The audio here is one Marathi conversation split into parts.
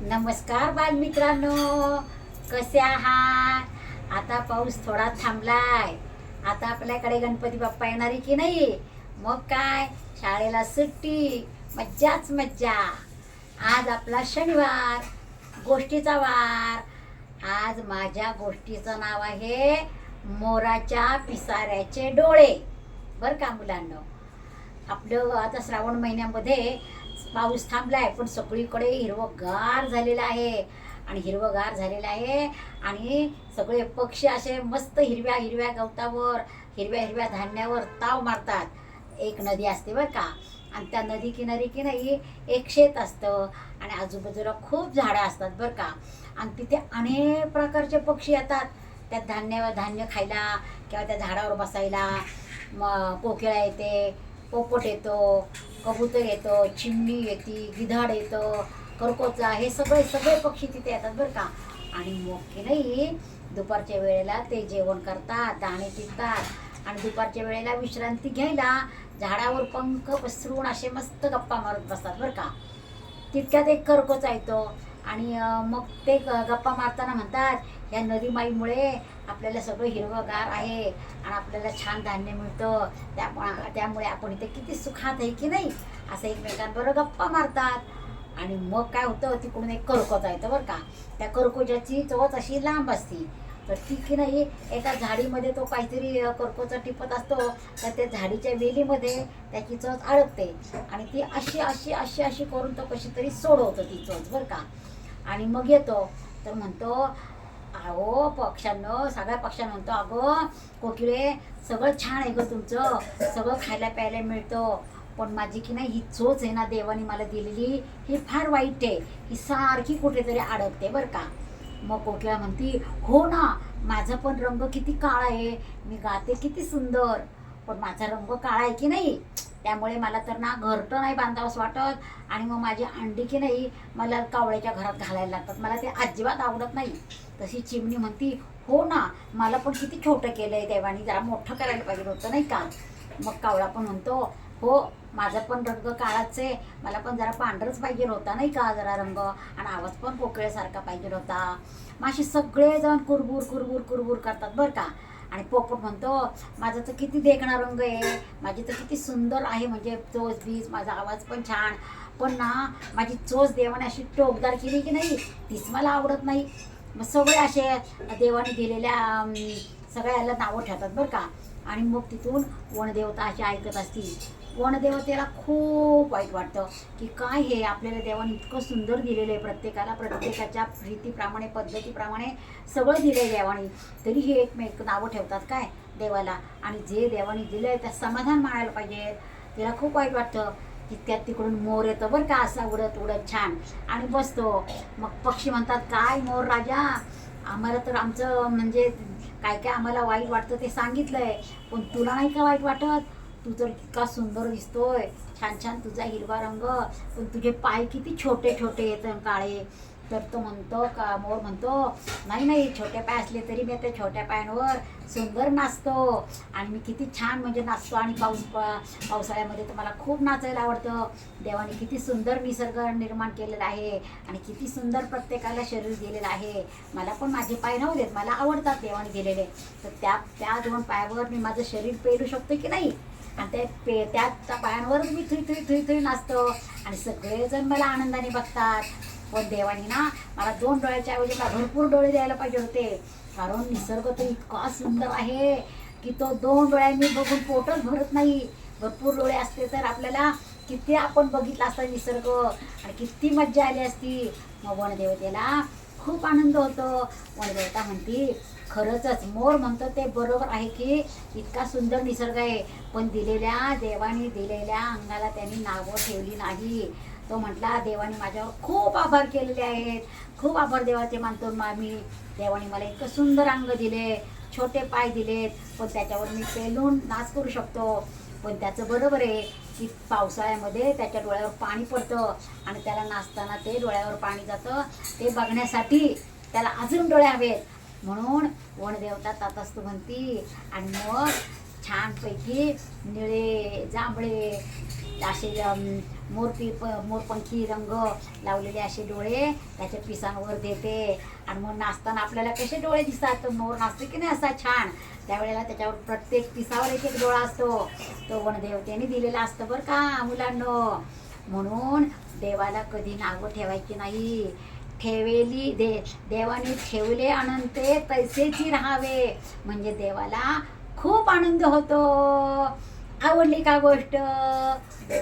नमस्कार बालमित्रांनो. कसे आहात? आता पाऊस थोडा थांबलाय. आता आपल्याकडे गणपती बाप्पा येणार आहे की नाही? मग काय? शाळेला सुट्टी. मज्जाच मज्जा. आज आपला शनिवार. गोष्टीचा वार. आज माझ्या गोष्टीचं नाव आहे मोराच्या पिसाऱ्याचे डोळे. बरं का मुलांना? आपलं आता श्रावण महिन्यामध्ये पाऊस थांबलाय पण सगळीकडे हिरवंगार झालेलं आहे. आणि हिरवंगार झालेलं आहे आणि सगळे पक्षी असे मस्त हिरव्या हिरव्या गवतावर हिरव्या हिरव्या धान्यावर ताव मारतात. एक नदी असते बरं का? आणि त्या नदी किनारी की नाही एक शेत असतं आणि आजूबाजूला खूप झाडं असतात बरं का? आणि तिथे अनेक प्रकारचे पक्षी येतात. त्या धान्य धान्य खायला किंवा त्या झाडावर बसायला मग कोकिळा येते पोपट येतो कबूतर येतो चिमणी येते गिधाड येतं करकोचा हे सगळे सगळे पक्षी तिथे येतात बरं का. आणि मग की नाही दुपारच्या वेळेला ते जेवण करतात दाणे पितात. आणि दुपारच्या वेळेला विश्रांती घ्यायला झाडावर पंख पसरून असे मस्त गप्पा मारत बसतात बरं का. तितक्यात एक करकोचा येतो आणि मग ते गप्पा मारताना म्हणतात या नदीमाईमुळे आपल्याला सगळं हिरवंगार आहे आणि आपल्याला छान धान्य मिळतं. त्या त्यामुळे आपण इथे किती सुखात आहे की नाही? असं एकमेकांबरोबर गप्पा मारतात. आणि मग काय होतं तिकडून एक करकोचा येतं बरं का. त्या करकोजाची चवच अशी लांब असती. तर ती की नाही एका झाडीमध्ये तो काहीतरी अं, करकोचा टिपत असतो. तर त्या झाडीच्या वेलीमध्ये त्याची चोच अडकते. आणि ती अशी अशी अशी अशी करून तो कशी तरी सोडवतो ती चोच बरं का. आणि मग येतो. तर म्हणतो अहो पक्षांनो सगळ्या पक्ष्यांना म्हणतो अगं कोकिळे सगळं छान आहे गं तुमचं. सगळं खायला प्यायला मिळतं. पण माझी की नाही ही चोच आहे ना देवाने मला दिलेली ही फार वाईट आहे. ही सारखी कुठेतरी अडकते बरं का. मग कोकिळा म्हणती हो ना माझा पण रंग किती काळा आहे. मी गाते किती सुंदर. पण माझा रंग काळा आहे की नाही? त्यामुळे मला तर ना घरटं नाही बांधावंसं वाटत. आणि मग माझी अंडी की नाही मला कावळ्याच्या घरात घालायला लागतात. मला ते अजिबात आवडत नाही. तशी चिमणी म्हणती हो ना मला पण किती छोटं केलं आहे देवानी जरा मोठं करायला पाहिजे होतं नाही का? मग कावळा पण म्हणतो हो माझा पण रंग काळाच आहे. मला पण जरा पांढरच पाहिजे होता नाही का जरा रंग? आणि आवाज पण पोकळ्यासारखा पाहिजे होता. मग सगळेजण कुरबूर कुरबूर कुरबुर करतात बरं का. आणि पोपट म्हणतो माझं तर किती देखणा रंग आहे. माझी तर किती सुंदर आहे म्हणजे चोच बीज माझा आवाज पण छान. पण ना माझी चोच देवाने अशी टोकदार केली की नाही तीच मला आवडत नाही. मग सगळे असे देवाने दिलेल्या सगळ्याला नावं ठेवतात बरं का. आणि मग तिथून वनदेवता अशी ऐकत असतील. वनदेवतेला खूप वाईट वाटतं की काय हे आपल्याला देवाने इतकं सुंदर दिलेलं आहे प्रत्येकाला प्रत्येकाच्या रीतीप्रमाणे पद्धतीप्रमाणे सगळं दिलं आहे देवाने. तरी हे एकमेक नावं ठेवतात काय देवाला? आणि जे देवाने दिलं आहे त्या समाधान मानायला पाहिजे. तिला खूप वाईट वाटतं की त्यात तिकडून मोर येतो बरं का असा उडत उडत छान. आणि बसतो. मग पक्षी म्हणतात काय मोर राजा? आम्हाला तर आमचं म्हणजे काय काय आम्हाला वाईट वाटतं ते सांगितलंय. पण तुला नाही का वाईट वाटत? तू तर इतका सुंदर दिसतोय. छान छान तुझा हिरवा रंग. पण तुझे पाय किती छोटे छोटे येत काळे. तर तो म्हणतो का मोर म्हणतो नाही नाही छोटे पाय असले तरी मी त्या छोट्या पायांवर सुंदर नाचतो आणि मी किती छान म्हणजे नाचतो आणि पाऊस पावसाळ्यामध्ये तर मला खूप नाचायला आवडतं. देवाने किती सुंदर निसर्ग निर्माण केलेला आहे आणि किती सुंदर प्रत्येकाला शरीर दिलेलं आहे. मला पण माझे पाय नव्हते मला आवडतात देवाने दिलेले. तर त्या त्या दोन पायावर मी माझं शरीर पेरू शकतो की नाही? आणि त्या पे त्या त्या पायांवरच मी थुई थुई थुई थुई नाचतो आणि सगळेजण मला आनंदाने बघतात. पण देवानी ना मला दोन डोळ्याच्या ऐवजी मला भरपूर डोळे द्यायला पाहिजे होते. कारण निसर्ग तर इतका सुंदर आहे की तो दोन डोळ्यांनी बघून पोटच भरत नाही. भरपूर डोळे असते तर आपल्याला किती आपण बघितला असता निसर्ग आणि किती मज्जा आली असती. मग वनदेवतेला खूप आनंद होतो. वनदेवता म्हणती खरंच मोर म्हणतो ते बरोबर आहे की इतका सुंदर निसर्ग आहे. पण दिलेल्या देवाने दिलेल्या अंगाला त्यांनी नावं ठेवली नाही. तो म्हटला देवाने माझ्यावर खूप आभार केलेले आहेत. खूप आभार देवाचे मानतो मी देवाने मला इतकं सुंदर अंग दिले छोटे पाय दिलेत. पण त्याच्यावर मी पेलून नाच करू शकतो. पण त्याचं बरोबर आहे की पावसाळ्यामध्ये त्याच्या डोळ्यावर पाणी पडतं आणि त्याला नाचताना ते डोळ्यावर पाणी जातं. ते बघण्यासाठी त्याला अजून डोळे हवेत. म्हणून वनदेवता तातास्तू म्हणती आणि मग छानपैकी निळे जांभळे असे मोरपी प मोरपंखी रंग लावलेले असे डोळे त्याच्या पिसांवर देते. आणि मग नाचताना आपल्याला कसे डोळे दिसतात? मोर नाचते की नाही असा छान? त्यावेळेला त्याच्यावर प्रत्येक पिसावर एक एक डोळा असतो. तो वनदेवतेने दिलेला असतो बरं का मुलांनो. म्हणून देवाला कधी नावं ठेवायची नाही. ठेवेली दे देवाने ठेवले अनंते तैसेची राहावे. म्हणजे देवाला खूप आनंद होतो. आवडली का गोष्ट?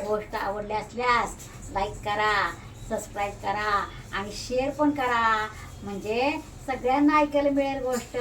गोष्ट आवडली असल्यास लाईक करा सबस्क्राईब करा आणि शेअर पण करा. म्हणजे सगळ्यांना ऐकायला मिळेल गोष्ट.